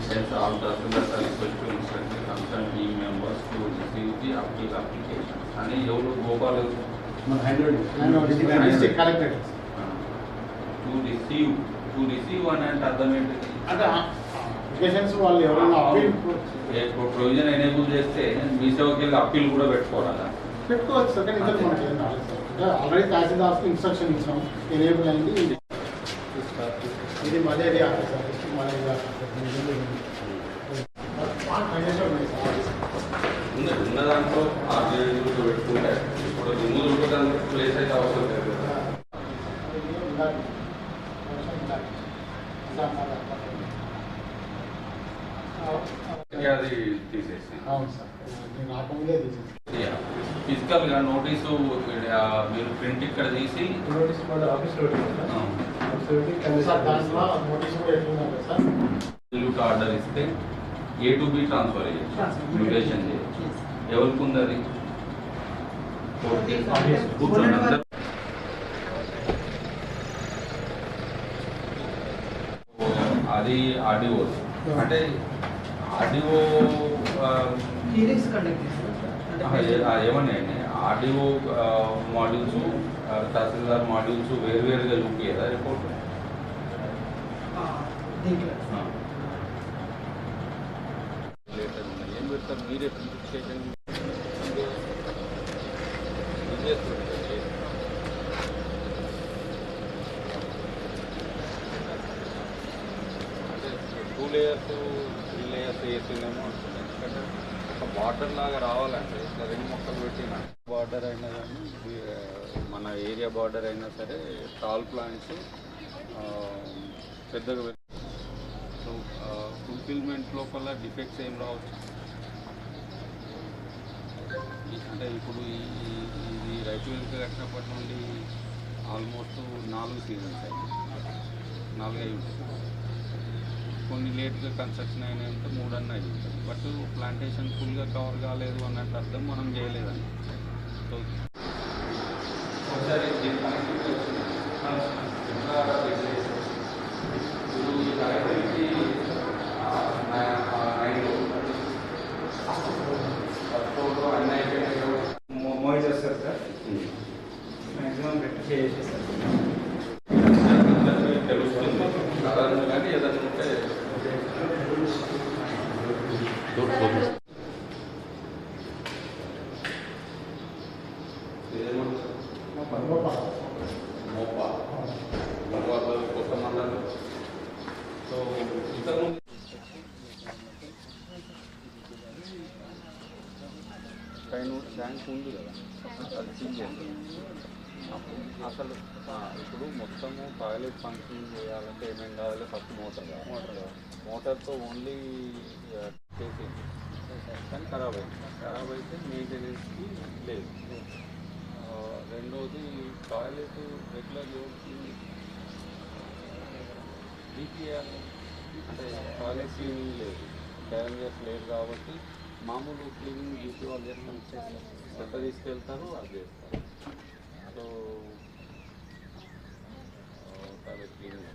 Since all Tahsildars are equal to instruct the concerned team members to receive the appeal application. అని ఎవరు గోపాల్ మన hand district collector to receive to receive అని అంటే అర్థం ఏంటి అంటే అప్లికేషన్స్ వాళ్ళు ఎవరైనా అప్పీల్ ప్రొవిజన్ ఎనేబుల్ చేస్తే మీ సేవకి వెళ్ళి అప్పీల్ కూడా పెట్టుకోవాలా పెట్టుకోవచ్చు సార్ కానీ ఇంతకు మనకి ఏం రాలేదు సార్ అంటే ఆల్రెడీ తహసీల్దార్కి ఇన్స్ట్రక్షన్ ఇచ్చాం ఎనేబుల్ అయింది ఇది మలేరియా సార్ డిస్ట్రిక్ట్ మలేరియా ఉన్నాయి సార్ ఉన్న ఉన్న దాంట్లో ఆర్జీలు పెట్టుకుంటే ఇప్పుడు రిమూవల్ కూడా ప్లేస్ అయితే అవసరం లేదు కదా అది తీసేసి అవును సార్ నేను రాకముందే తీసేసి ఫిజికల్ గా నోటీసు ఆ, మీరు ప్రింట్ ఇక్కడ తీసి నోటీస్ మన ఆఫీస్లో ఆర్డర్ ఇస్తే ఏ టు బి ట్రాన్స్ఫర్ చేయొచ్చు. మ్యూటేషన్ చేయొచ్చు. ఎవరికి ఉంది అది. అది ఆడియో అంటే ఆడియో హీరింగ్స్ కండక్ట్ చేస్తారు ఏమన్నా ఆడియో మాడ్యూల్స్ తహసీల్దార్ మాడ్యూల్స్ వేరు వేరుగా చూపించదా రిపోర్ట్? దీంట్లో మీరే టూ లేయర్స్ త్రీ లేయర్స్ వేసిందేమో అనుకున్నాను ఎందుకంటే ఒక బార్డర్ లాగా రావాలంటే ఇట్లా రెండు మొక్కలు పెట్టిన బార్డర్ అయినా కానీ మన ఏరియా బార్డర్ అయినా సరే టాల్ ప్లాంట్స్ పెద్దగా సో ఫుల్ఫిల్మెంట్ uh, లోపల డిఫెక్ట్స్ ఏం రావచ్చు అంటే ఇప్పుడు ఈ ఇది రైతు వెనుక కట్టినప్పటి నుండి ఆల్మోస్ట్ నాలుగు సీజన్స్ అయింది. నాలుగు అయి ఉంటాయి. కొన్ని లేట్గా కన్స్ట్రక్షన్ అయినా మూడన్న మూడు అన్న అయి బట్ ప్లాంటేషన్ ఫుల్గా కవర్ కాలేదు అన్నట్టు అర్థం మనం చేయలేదని సో ఒకసారి ఏమంటారు పైన ట్యాంక్ ఉంది కదా అది అసలు ఇప్పుడు మొత్తము టాయిలెట్ ఫంక్షన్ చేయాలంటే ఏమేం కావాలి ఫస్ట్ మోటార్ మోటార్ మోటార్తో ఓన్లీ చేసి కానీ ఖరాబ్ అయింది. ఖరాబ్ అయితే మెయింటెనెన్స్కి లేదు. రెండవది రెండోది టాయిలెట్ రెగ్యులర్ డిపిఆర్ అంటే టాయిలెట్ క్లీనింగ్ లేదు. క్యాలెంజర్స్ లేదు కాబట్టి మామూలు క్లీనింగ్ డ్యూటీ వాళ్ళు చేస్తాం. చెత్త తీసుకెళ్తారు అది చేస్తారు. So toilet cleaning